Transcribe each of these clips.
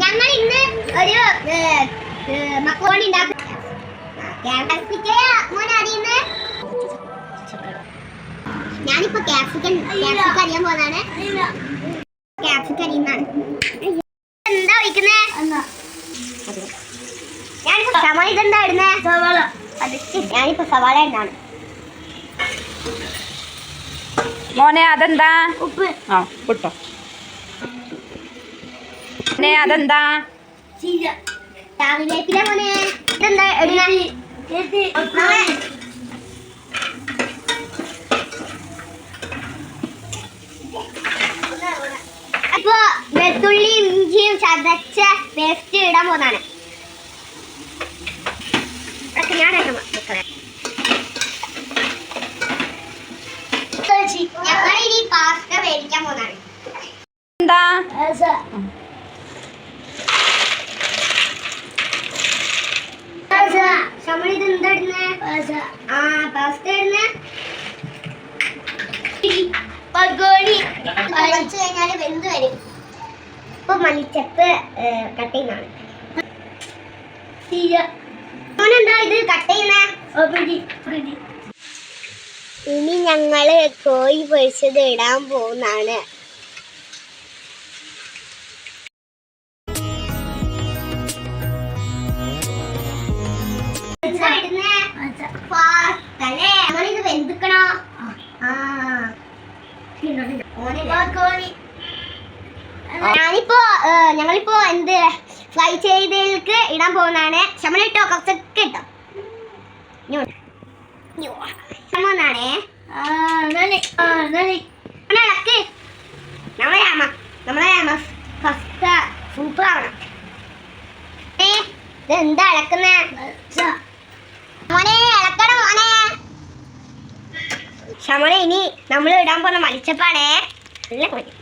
ഞങ്ങൾ ഇന്ന് ഒരു മക്കോണി ഉണ്ടാക്കും. ഞാനിപ്പോ ക്യാപ്സിക്കൻ ക്യാപ്സിക്ക അറിയാൻ പോകുന്നതാണ് ക്യാപ്സിക്ക അറിയുന്നതാണ് എന്താ ഒഴിക്കുന്നേ? ഞാനിപ്പോ സവാള ഇതെന്താ ഇടുന്നേ? സവാള. ഞാനിപ്പോ സവാള ഇടുന്നതാണ്. മോനെ അതെന്താ? ഉപ്പ്. ആ വിട്ടോ മോനെ അതെന്താ? മോനെ. ഇതെന്താ? അപ്പൊ വെളുത്തുള്ളി ഇഞ്ചിയും ചതച്ച പേസ്റ്റ് ഇടാൻ പോകുന്നതാണ് അതൊക്കെ ഞാൻ ഇടണം മക്കളെ ഞങ്ങൾ ഇനി പാസ്ത മേടിക്കാൻ പോകുന്നതാണ് എന്താ നമ്മൾ ഇത് എന്താ ഇടുന്നേ ആ പാസ്ത ഇടുന്നേ പകോടി കുറച്ച് കഴിഞ്ഞാൽ വെന്ത് വരും. ഇപ്പൊ മല്ലിച്ചപ്പ് ഇത് കട്ട് ചെയ്യുന്നേ? ഇനി ഞങ്ങൾ കോഴി പൊരിച്ചത് ഇടാൻ പോകുന്നതാണ് ഞാനിപ്പോ ഞങ്ങളിപ്പോ എന്ത് ഫ്ലൈ ചെയ്തതിലേക്ക് ഇടാൻ പോകുന്നതാണ്. കുറച്ചൊക്കെ ഇട്ടോ? നമ്മളെ അമ്മ ഫസ്റ്റ് സൂപ്പർ ആവണം. ഏ, ഇത് എന്താ ഇളക്കുന്നേ മോനെ ഇളക്കണം മോനെ ശമന ഇനി നമ്മൾ ഇടാൻ പോകുന്ന മലിച്ചപ്പാണേ നല്ല മതി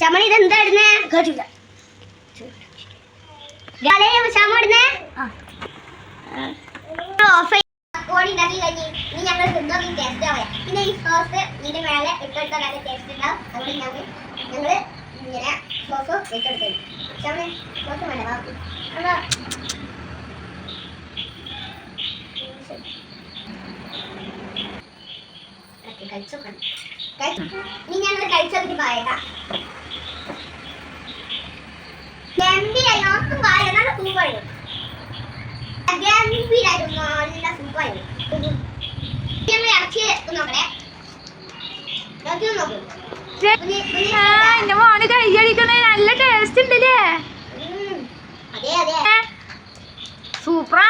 ശമന ഇത് എന്താ ഇടുന്നേ? ശമ ഇടുന്നേ? ഓഫ് കോഴി ഉണ്ടാക്കി കഴിഞ്ഞ് ഇനി ഞങ്ങൾ തിന്നോക്കി ടേസ്റ്റ് ആവാം പിന്നെ ഈ സോസ് ഇതിന്റെ മേലെ ഇട്ടെടുത്താൽ നല്ല ടേസ്റ്റ് ഉണ്ടാവും. അതുകൊണ്ട് ഞങ്ങൾ ഞങ്ങൾ ഇങ്ങനെ സോസ് ഇട്ടെടുത്തു സോസ് വേണ്ട ഓക്കെ കഴിച്ചോക്കണം ഇനി ഞങ്ങൾ കഴിച്ചോക്കി പറയട്ടാം ഗംഭീരായി നോക്കും പായ നല്ല സൂപ്പറായി ഗംഭീരായിട്ട് നല്ല സൂപ്പറായി നമ്മൾ ഇറച്ചി നോക്കണേ. ഇറച്ചി നോക്കും. എന്റെ മോന് കൈയടിക്കണേ നല്ല ടേസ്റ്റ് ഉണ്ടല്ലേ? അതെ അതെ. സൂപ്പറാ.